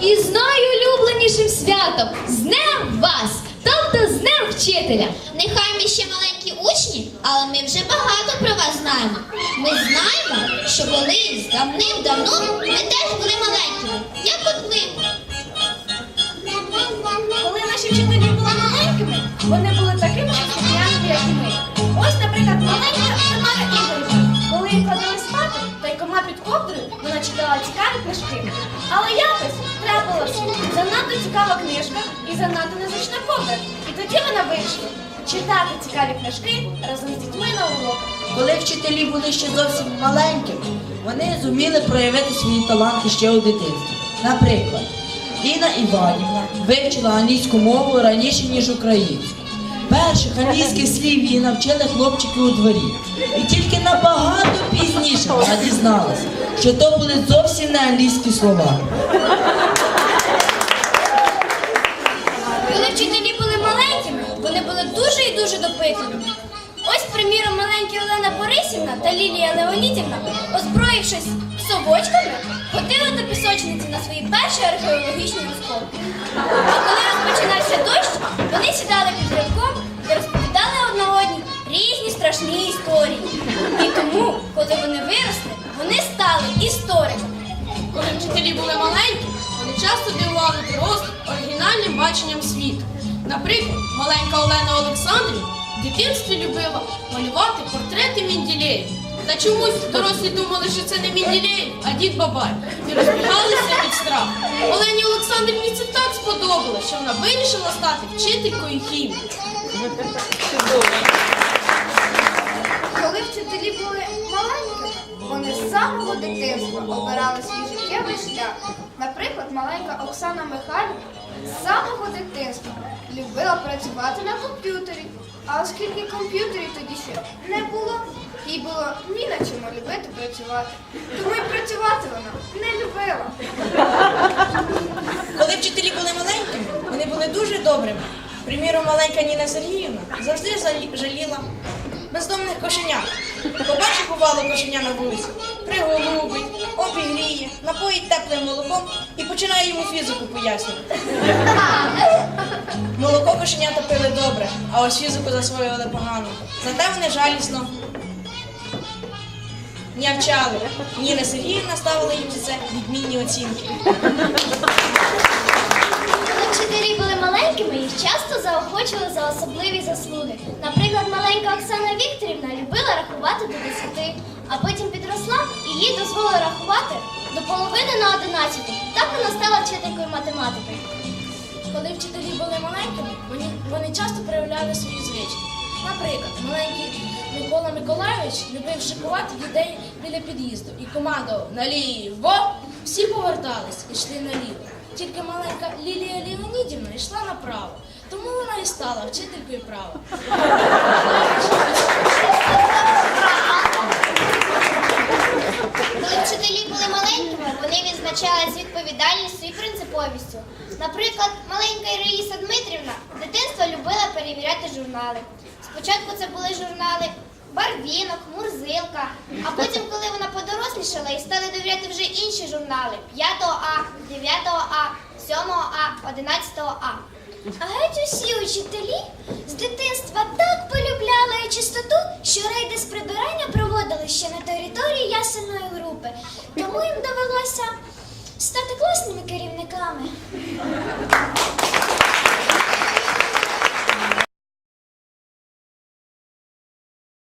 І з найулюбленішим святом з Днем вас, тобто з Днем вчителя. Нехай ми ще маленькі учні, але ми вже багато про вас знаємо. Ми знаємо, що колись давним-давно ми теж були маленькими, як от ви. Коли наші вчителі були маленькими, вони були такими ж як і ми. Читала цікаві книжки. Але якось трапилася занадто цікава книжка і занадто незручна ковдра. І тоді вона вирішила читати цікаві книжки разом з дітьми на уроках. Коли вчителі були ще зовсім маленькими, вони зуміли проявити свої таланти ще у дитинстві. Наприклад, Інна Іванівна вивчила англійську мову раніше, ніж українську. Перших англійських слів її навчили хлопчики у дворі. І тільки набагато пізніше вона дізналася, що то були зовсім не англійські слова. Коли вчителі були маленькими, вони були дуже і дуже допитливими. Ось, приміром, маленькі Олена Борисівна та Лілія Леонідівна, озброївшись совочками, ходили до пісочниці на свої перші археологічні розкопки. А коли розпочинався дощ, вони сідали під ривком і розповідали одна одній різні страшні історії. І тому, коли вони виросли, вони стали істориками. Коли вчителі були маленькі, вони часто дивували дорослих оригінальним баченням світу. Наприклад, маленька Олена Олександрівна в дитинстві любила малювати портрети Менділеєва. Та чомусь дорослі думали, що це не Менділеєв, а дід Бабай. І розбігалися від страху. Олені Олександрівні це так сподобалося, що вона вирішила стати вчителькою хімії. Коли вчителі були маленькими, вони з самого дитинства обирали свій життєвий шлях. Наприклад, маленька Оксана Михайлівна з самого дитинства любила працювати на комп'ютері. А оскільки комп'ютерів тоді ще не було, їй було ні на чому любити працювати. Тому й працювати вона не любила. Коли вчителі були маленькими, вони були дуже добрими. Приміром, маленька Ніна Сергіївна завжди жалі- жаліла бездомних кошенят. Побачить бувало кошеня на вулиці, приголубить, обігріє, напоїть теплим молоком і починає йому фізику пояснювати. Молоко кошенята пили добре, а ось фізику засвоювали погано. Зате вони жалісно нявчали. Ніна Сергіївна ставила їм за це відмінні оцінки. Вчителі були маленькими, їх часто заохочували за особливі заслуги. Наприклад, маленька Оксана Вікторівна любила рахувати до 10, а потім підросла і їй дозволили рахувати до половини на 11. Так вона стала вчителькою математики. Коли вчителі були маленькими, вони, вони часто проявляли свої звички. Наприклад, маленький Микола Миколайович любив шикувати дітей біля під'їзду і командував наліво. Всі повертались і йшли наліво. Тільки маленька Лілія Леонідівна йшла направо, тому вона і стала вчителькою права. Коли вчителі були маленькими, вони відзначали з відповідальністю і принциповістю. Наприклад, маленька Ірина Дмитрівна з дитинства любила перевіряти журнали. Спочатку це були журнали Барвінок, Мурзилка, а потім, коли вона подорослішала і стали довіряти вже інші журнали 5 А, 9 А, 7 А, 11 А. А геть усі учителі з дитинства так полюбляли чистоту, що рейди з прибирання проводили ще на території ясельної групи. Тому їм довелося стати класними керівниками.